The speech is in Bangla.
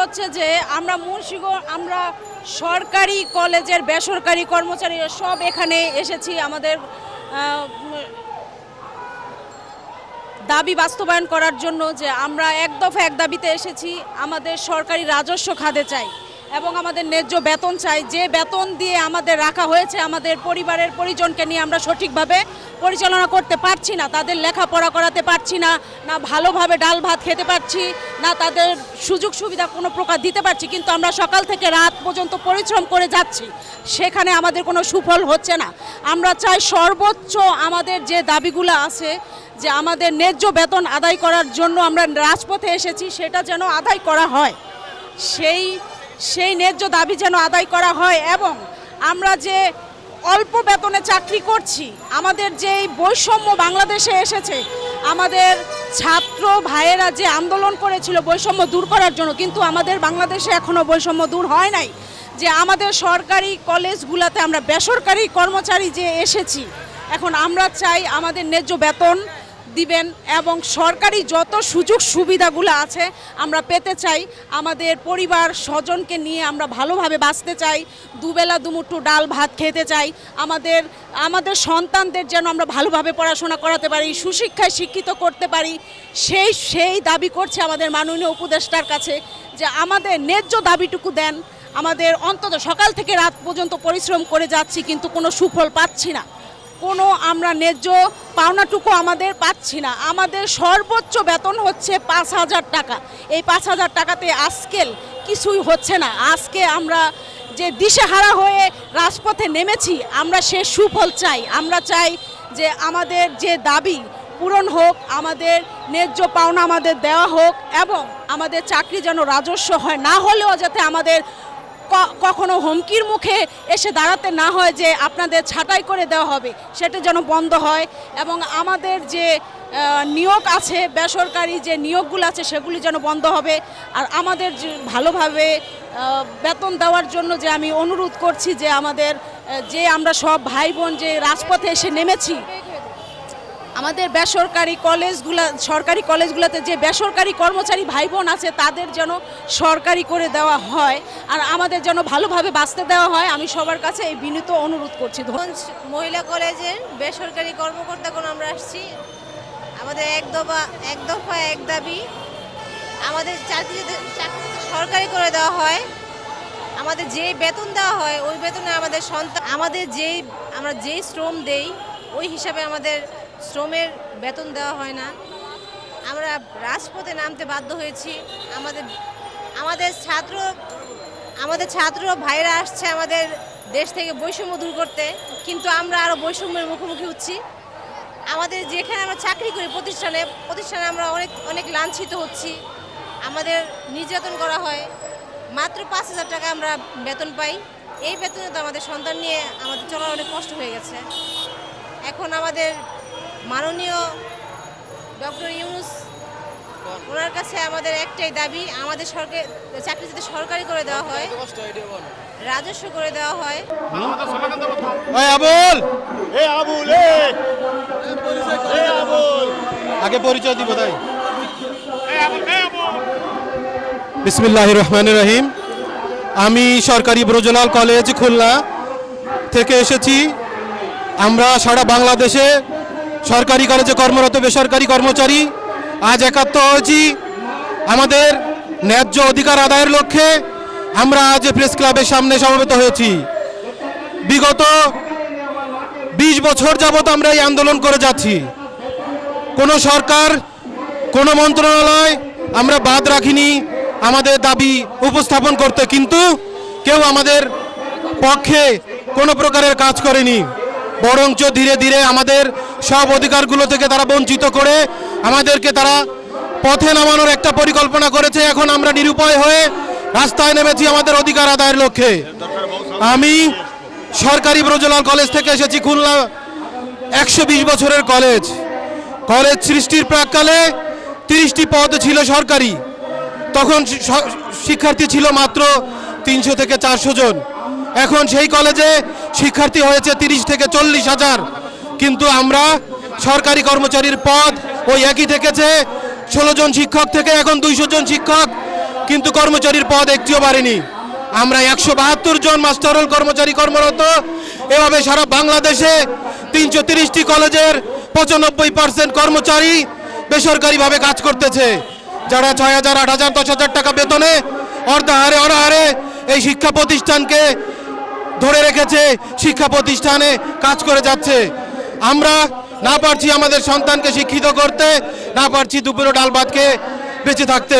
হচ্ছে যে আমরা মুন্সিগঞ্জ, আমরা সরকারি কলেজের বেসরকারি কর্মচারী সব এখানে এসেছি আমাদের দাবি বাস্তবায়ন করার জন্য যে আমরা এক দফা এক দাবিতে এসেছি, আমাদের সরকারি রাজস্ব খাতে চাই। এবং আমাদের ন্যায্য বেতন চাই। যে বেতন দিয়ে আমাদের রাখা হয়েছে, আমাদের পরিবারের পরিজনকে নিয়ে আমরা সঠিকভাবে পরিচালনা করতে পারছি না, তাদের লেখাপড়া করাতে পারছি না না ভালোভাবে ডাল ভাত খেতে পারছি, না তাদের সুযোগ সুবিধা কোনো প্রকার দিতে পারছি, কিন্তু আমরা সকাল থেকে রাত পর্যন্ত পরিশ্রম করে যাচ্ছি, সেখানে আমাদের কোনো সুফল হচ্ছে না। আমরা চাই সর্বোচ্চ আমাদের যে দাবিগুলো আছে, যে আমাদের ন্যায্য বেতন আদায় করার জন্য আমরা রাজপথে এসেছি, সেটা যেন আদায় করা হয়। সেই সেই ন্যায্য দাবি যেন আদায় করা হয় এবং আমরা যে অল্প বেতনে চাকরি করছি, আমাদের যে বৈষম্য বাংলাদেশে এসেছে, আমাদের ছাত্র ভাইয়েরা যে আন্দোলন করেছিল বৈষম্য দূর করার জন্য, কিন্তু আমাদের বাংলাদেশে এখনও বৈষম্য দূর হয় নাই। যে আমাদের সরকারি কলেজগুলোতে আমরা বেসরকারি কর্মচারী যে এসেছি, এখন আমরা চাই আমাদের ন্যায্য বেতন দিবেন এবং সরকারি যত সুযোগ সুবিধাগুলো আছে আমরা পেতে চাই, আমাদের পরিবার স্বজনকে নিয়ে আমরা ভালোভাবে বাঁচতে চাই, দুবেলা দুমুঠো ডাল ভাত খেতে চাই, আমাদের আমাদের সন্তানদের যেন আমরা ভালোভাবে পড়াশোনা করাতে পারি, সুশিক্ষায় শিক্ষিত করতে পারি, সেই সেই দাবি করছে আমাদের মাননীয় উপদেষ্টার কাছে যে আমাদের ন্যায্য দাবিটুকু দেন, আমাদের অন্তত সকাল থেকে রাত পর্যন্ত পরিশ্রম করে যাচ্ছি কিন্তু কোনো সুফল পাচ্ছি না। কোনো আমরা ন্যায্য পাওনাটুকু আমাদের পাচ্ছি না। আমাদের সর্বোচ্চ বেতন হচ্ছে পাঁচ হাজার টাকা। এই পাঁচ হাজার টাকাতে আজকেল কিছুই হচ্ছে না। আজকে আমরা যে দিশেহারা হয়ে রাজপথে নেমেছি, আমরা সে সুফল চাই। আমরা চাই যে আমাদের যে দাবি পূরণ হোক, আমাদের ন্যায্য পাওনা আমাদের দেওয়া হোক এবং আমাদের চাকরি যেন রাজস্ব হয়, না হলেও যাতে আমাদের কখনো হুমকির মুখে এসে দাঁড়াতে না হয় যে আপনাদের ছাঁটাই করে দেওয়া হবে, সেটা যেন বন্ধ হয়। এবং আমাদের যে নিয়োগ আছে, বেসরকারি যে নিয়োগগুলো আছে, সেগুলি যেন বন্ধ হবে। আর আমাদের ভালোভাবে বেতন দেওয়ার জন্য যে আমি অনুরোধ করছি যে আমাদের যে আমরা সব ভাই বোন যে রাজপথে এসে নেমেছি আমাদের বেসরকারি কলেজগুলো, সরকারি কলেজগুলোতে যে বেসরকারি কর্মচারী ভাই বোন আছে, তাদের যেন সরকারি করে দেওয়া হয় আর আমাদের যেন ভালোভাবে বাঁচতে দেওয়া হয়, আমি সবার কাছে এই বিনীত অনুরোধ করছি। মহিলা কলেজের বেসরকারি কর্মকর্তাগণ আমরা আসছি আমাদের এক দফা এক দফা, এক দাবি আমাদের চাকরি সরকারি করে দেওয়া হয়, আমাদের যেই বেতন দেওয়া হয়, ওই বেতনে আমাদের সন্তান আমাদের যেই আমরা যেই শ্রম দেই, ওই হিসাবে আমাদের শ্রমের বেতন দেওয়া হয় না। আমরা রাজপথে নামতে বাধ্য হয়েছি। আমাদের আমাদের ছাত্র আমাদের ছাত্র ভাইরা আসছে আমাদের দেশ থেকে বৈষম্য দূর করতে। কিন্তু আমরা আরও বৈষম্যের মুখোমুখি হচ্ছি। আমাদের যেখানে আমরা চাকরি করি প্রতিষ্ঠানে প্রতিষ্ঠানে আমরা অনেক অনেক লাঞ্ছিত হচ্ছি। আমাদের নির্যাতন করা হয়। মাত্র পাঁচ হাজার টাকা আমরা বেতন পাই। এই বেতনে তো আমাদের সন্তান নিয়ে আমাদের চলার অনেক কষ্ট হয়ে গেছে। এখন আমাদের মাননীয় ডক্টর ইউনুস ওনার কাছে আমাদের একটাই দাবি আমাদের সরকার চাকরি যাতে সরকারি করে দেওয়া হয় রাজস্ব করে দেওয়া হয়। আবুল! এ আবুল এ! এ আবুল! আগে পরিচয় দিব তাই। বিসমিল্লাহ রহমান রহিম। আমি সরকারি ব্রজলাল কলেজ খুলনা থেকে এসেছি। আমরা সারা বাংলাদেশে সরকারি কলেজে কর্মরত বেসরকারি কর্মচারী আজ একাত্ম হয়েছি। আমাদের ন্যায্য অধিকার আদায়ের লক্ষ্যে আমরা আজ প্রেস ক্লাবের সামনে সমবেত হয়েছি। বিগত বিশ বছর যাবৎ আমরা এই আন্দোলন করে যাচ্ছি। কোনো সরকার, কোনো মন্ত্রণালয় আমরা বাদ রাখিনি, আমাদের দাবি উপস্থাপন করতে, কিন্তু কেউ আমাদের পক্ষে কোনো প্রকারের কাজ করেনি। বরঞ্চ ধীরে ধীরে আমাদের সব অধিকারগুলো থেকে তারা বঞ্চিত করে আমাদেরকে তারা পথে নামানোর একটা পরিকল্পনা করেছে। এখন আমরা নিরুপায় হয়ে রাস্তায় নেমেছি আমাদের অধিকার আদায়ের লক্ষ্যে। আমি সরকারি ব্রজলাল কলেজ থেকে এসেছি, খুলনা একশো বিশ বছরের কলেজ। কলেজ সৃষ্টির প্রাককালে তিরিশটি পদ ছিল সরকারি। তখন শিক্ষার্থী ছিল মাত্র তিনশো থেকে চারশো জন। এখন সেই কলেজে শিক্ষার্থী হয়েছে তিরিশ থেকে চল্লিশ হাজার। কিন্তু আমরা সরকারি কর্মচারীর পদ ওই একই থেকেছে। ষোলো জন শিক্ষক থেকে এখন দুইশো জন শিক্ষক, কিন্তু কর্মচারীর পদ একটিও বাড়েনি। আমরা একশো বাহাত্তর জন মাস্টারল কর্মচারী কর্মরত। এভাবে সারা বাংলাদেশে তিনশো তিরিশটি কলেজের পঁচানব্বই পার্সেন্ট কর্মচারী বেসরকারিভাবে কাজ করতেছে। যারা ছয় হাজার, আট হাজার, দশ হাজার টাকা বেতনে অর্ধাহারে অনাহারে এই শিক্ষা প্রতিষ্ঠানকে ধরে রেখেছে, শিক্ষা প্রতিষ্ঠানে কাজ করে যাচ্ছে। আমরা না পারছি আমাদের সন্তানকে শিক্ষিত করতে, না পারছি দুপুরে ডাল ভাতকে বেঁচে থাকতে।